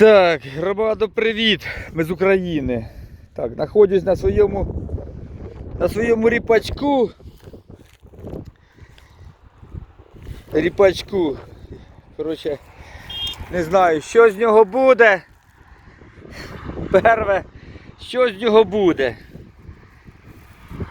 Так, громадо, привіт! Ми з України. Так, знаходжусь на своєму на своєму ріпачку. Ріпачку. Коротше, не знаю, що з нього буде. Перше, що з нього буде.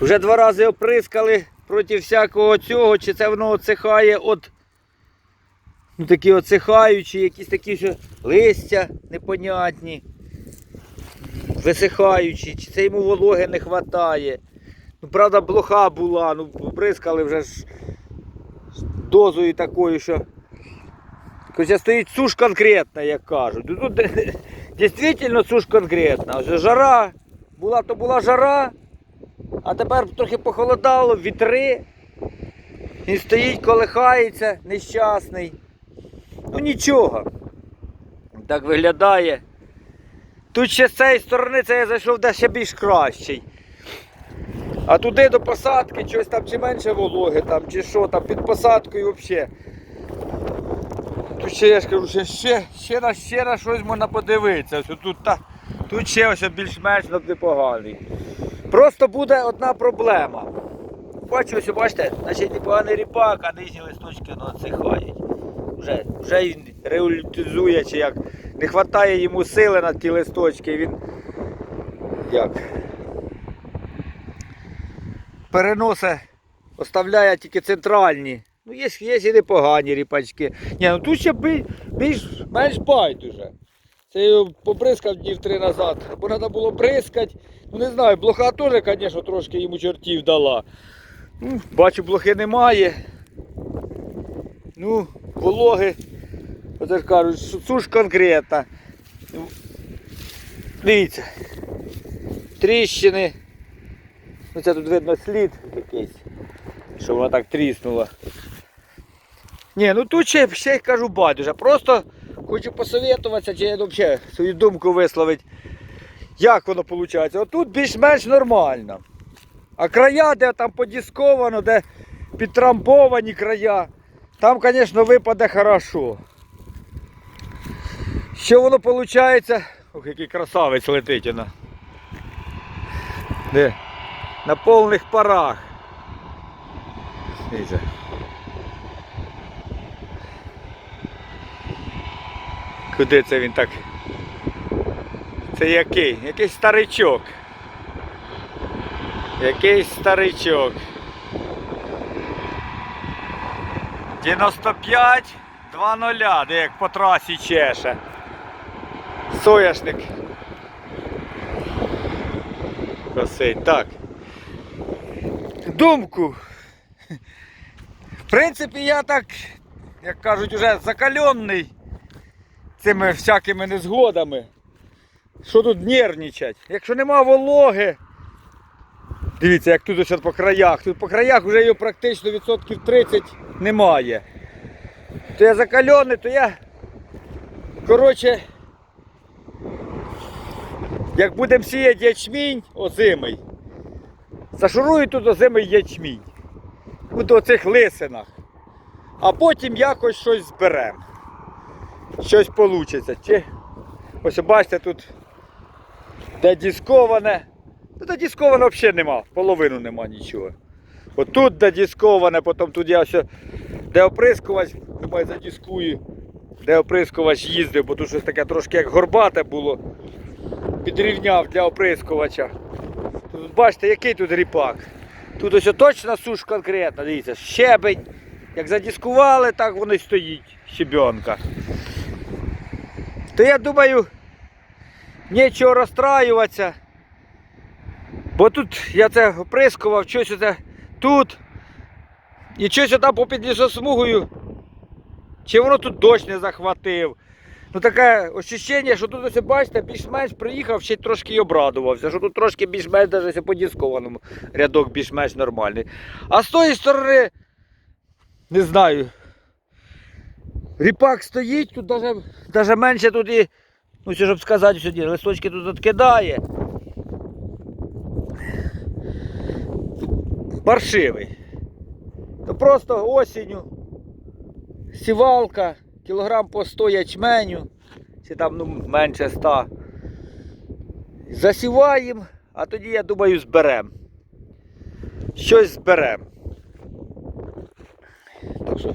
Вже два рази оприскали проти всякого цього, чи це воно оцихає от ну, такі оцихаючі, якісь такі що листя непонятні, висихаючі, чи це йому вологи не вистачає. Ну, правда, блоха була, ну, бризкали вже ж дозою такою, що. Хоча стоїть суш конкретна, як кажуть. Ну, Тут дійсно суш конкретна. Ось жара, була то була жара, а тепер трохи похолодало, вітри. Він стоїть, колихається, нещасний. Ну нічого. Так виглядає. Тут ще з цієї сторони це я зайшов де ще більш кращий. А туди до посадки щось там чи менше вологи, там, чи що там, під посадкою взагалі. Тут ще я ж кажу, ще, ще, ще, на, ще на щось можна подивитися. Тут, та, тут ще ось більш-менш непоганий. Просто буде одна проблема. Бачу, ось бачите, значить непоганий ріпак, а нижні листочки ну, відсихають. Вже, вже він реолітизує, чи як. Не вистачає йому сили на ті листочки, він як. Переносить, оставляє тільки центральні. Ну, є, є і непогані ріпачки. Ні, ну тут ще більш менш байдуже. Це його побризкав днів три назад. Бо треба було бризкати. Ну не знаю, блоха теж, звісно, трошки йому чортів дала. Ну, бачу, блохи немає. Ну, вологи, оце ж кажуть, су- суш конкретна. Ну, Дивіться. Тріщини. Ну це тут видно слід якийсь, що воно так тріснуло. Ні, ну тут ще, ще кажу байдуже. Просто хочу посовітуватися, чи я взагалі свою думку висловити. Як воно виходить? Отут більш-менш нормально. А края, де там подісковано, де підтрамбовані края, там, звісно, випаде хорошо. Що воно виходить? Ох, який красавець летить вона. Де? На повних парах. Дивіться. Куди це він так? Це який? Якийсь старичок. Якийсь старичок. 95 2.0, де як по трасі чеше. Сояшник. Косить. Так. Думку. В принципі, я так, як кажуть, уже закаленний цими всякими незгодами. Що тут нервничать? Якщо нема вологи, дивіться, як тут по краях. Тут по краях вже його практично відсотків 30 немає. То я закалений, то я. Коротше, як будемо сіяти ячмінь озимий, зашурую тут озимий ячмінь. От у цих лисинах. А потім якось щось зберемо. Щось вийде. Чи... Ось бачите, тут де дисковане. Ну, де дисковане взагалі нема, половину нема нічого. От тут де дисковане, потім тут я ось, де оприскувач, думаю, задіскую, де оприскувач їздив, бо тут щось таке трошки як горбате було. Підрівняв для оприскувача. Тут бачите, який тут ріпак. Тут ось точно суш конкретна, дивіться, щебень. Як задіскували, так воно й стоїть, щебенка. То я думаю, нічого розстраюватися. Бо тут я це оприскував, щось оце тут. І щось там попід лісосмугою. Чи воно тут дощ не захватив. Ну таке ощущення, що тут ось бачите, більш-менш приїхав, ще трошки й обрадувався, що тут трошки більш-менш навіть по дискованому рядок більш-менш нормальний. А з тої сторони, не знаю. Ріпак стоїть, тут навіть, менше тут і, ну що щоб сказати сьогодні, листочки тут відкидає. Паршивий. То просто осінню, сівалка, кілограм по 100 ячменю чи там ну, менше 100. Засіваємо, а тоді, я думаю, зберемо. Щось зберемо. Так що.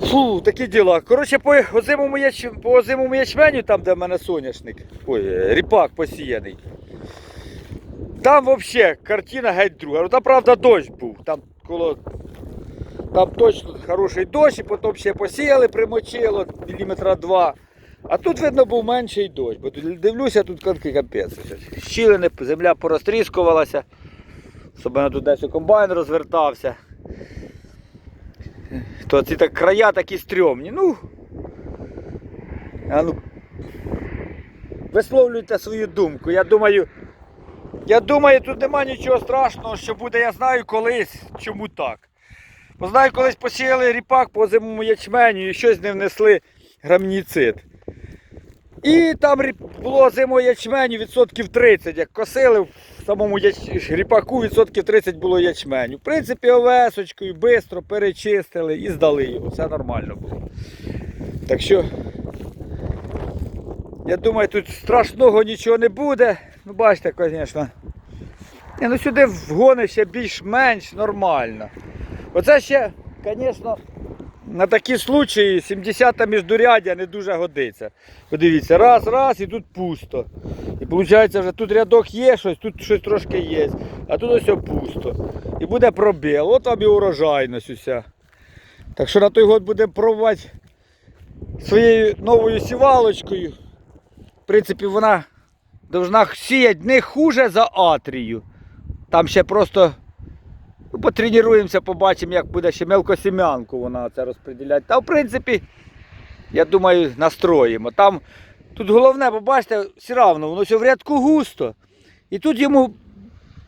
Фу, такі діла. Коротше, по озимому, яч... по озимому ячменю, там, де в мене соняшник, ой, ріпак посіяний. Там взагалі картина геть друга. Ну там правда дощ був. Там коло. Там точно хороший дощ, і потім ще посіяли, примочило міліметра два. А тут, видно, був менший дощ, бо дивлюся, тут конки капець. Щілини, земля порозтріскувалася. Особливо тут десь комбайн розвертався. То ці так края такі стрьомні. Ну. А ну. Висловлюйте свою думку. Я думаю. Я думаю, тут нема нічого страшного, що буде, я знаю колись, чому так. Бо знаю, колись посіяли ріпак по зимому ячменю і щось не внесли грамніцид. І там було зимою ячменю відсотків 30, як косили в самому яч... ріпаку відсотків 30 було ячменю. В принципі, овесочкою швидко перечистили і здали його. Все нормально було. Так що, я думаю, тут страшного нічого не буде. Ну, бачите, звісно. Ні, ну сюди вгони ще більш-менш нормально. Оце ще, звісно, на такі случаї 70-та міждурядя не дуже годиться. Подивіться, раз, раз і тут пусто. І виходить, вже тут рядок є щось, тут щось трошки є, а тут ось пусто. І буде пробіл, от вам і урожайність уся. Так що на той год будемо пробувати своєю новою сівалочкою. Принципі, вона должна сіяти не хуже за атрію. Там ще просто ну, потренуємося, побачимо, як буде ще мелкосім'янку вона це розподіляти. Та в принципі, я думаю, настроїмо. Там тут головне, побачите, все одно, воно все в рядку густо. І тут йому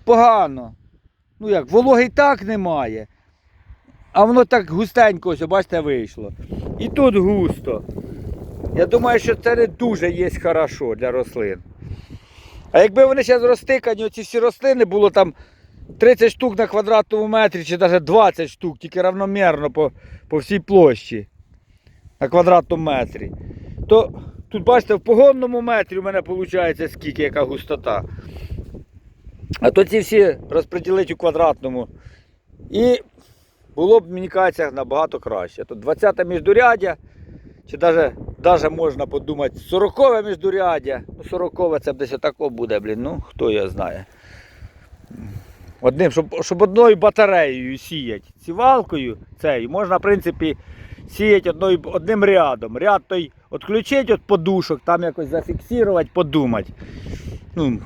погано. Ну як, вологи так немає. А воно так густенько, ось, бачите, вийшло. І тут густо. Я думаю, що це не дуже є хорошо для рослин. А якби вони зараз розтикані, оці всі рослини, було там 30 штук на квадратному метрі, чи навіть 20 штук, тільки равномірно по, по всій площі на квадратному метрі, то тут, бачите, в погонному метрі у мене виходить скільки, яка густота. А то ці всі розподілити у квадратному. І було б, мені кажеться, набагато краще. Тут 20 міждуряддя, чи навіть, навіть можна подумати, 40 міждуряддя. Ну, 40 це б десь отако буде, блін, ну хто його знає. Одним, щоб, щоб одною батареєю сіяти, сівалкою цією, можна, в принципі, сіяти одною, одним рядом. Ряд той відключити від подушок, там якось зафіксувати, подумати. Ну,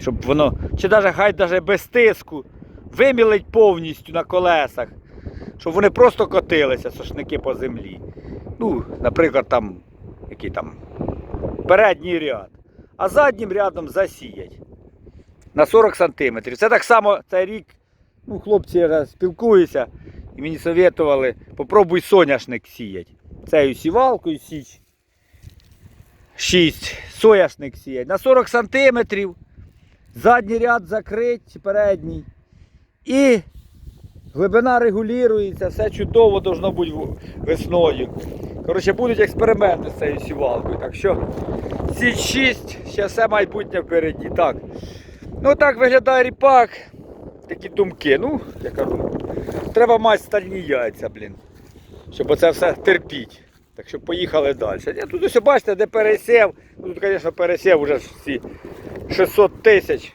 щоб воно, чи навіть хай навіть без тиску, вимілить повністю на колесах, щоб вони просто котилися, сошники по землі. Ну, наприклад, там, який там передній ряд, а заднім рядом засіять на 40 сантиметрів. Це так само цей рік, ну, хлопці я спілкуюся і мені советували, попробуй соняшник сіять. Цею сівалкою січ. 6 соняшник сіять. На 40 сантиметрів. Задній ряд закрить, передній. І глибина регулюється, все чудово должно бути весною. Коротше, будуть експерименти з цією сівалкою. Так що січ 6, ще все майбутнє впереді. Так. Ну так виглядає ріпак. Такі думки. Ну, я кажу, треба мати стальні яйця, блін. Щоб оце все терпіть. Так що поїхали далі. Я тут ось бачите, де пересів. Ну, Тут, звісно, пересів вже всі 600 тисяч.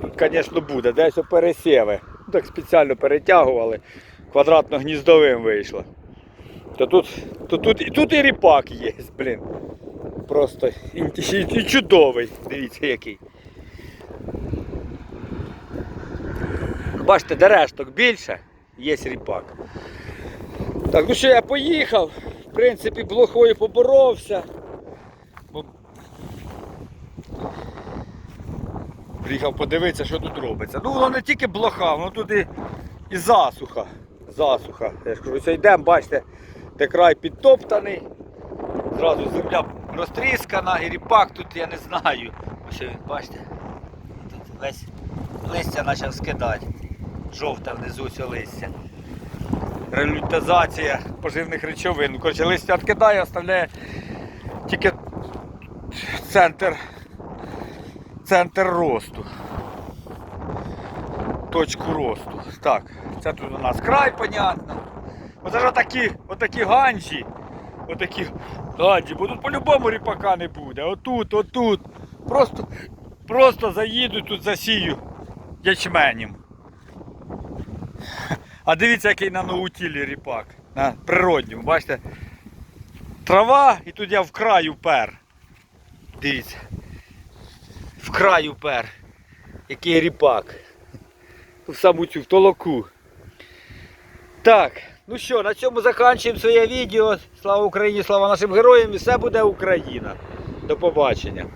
Тут, звісно, буде. Десь пересіви. Так спеціально перетягували. Квадратно-гніздовим вийшло. То тут, то тут, і тут і ріпак є, блін. Просто і, чудовий. Дивіться який. Бачите, де решток більше, є ріпак. Так, ну що я поїхав. В принципі, блохою поборовся. Бо... Приїхав подивитися, що тут робиться. Ну воно не тільки блоха, воно тут і, і засуха. Засуха. Я ж кажу, ось йдемо, бачите, де край підтоптаний. Зразу земля розтріскана, і ріпак тут я не знаю. Ось він, бачите, тут весь листя почав скидати. Жовте внизу все листя. релютизація поживних речовин. Коротше, листя відкидає, оставляє тільки центр, центр росту. Точку росту. Так, це тут у нас край, понятно. Оце ж отакі, отакі ганджі. Отакі ганджі, бо тут по-любому ріпака не буде. Отут, отут. Просто, просто заїду тут засію ячменем. А дивіться, який на наутілі ріпак. На природньому, бачите? Трава і тут я в краю пер. Дивіться. В краю пер. Який ріпак. В саму цю в толоку. Так, ну що, на цьому закінчуємо своє відео. Слава Україні, слава нашим героям і все буде Україна. До побачення.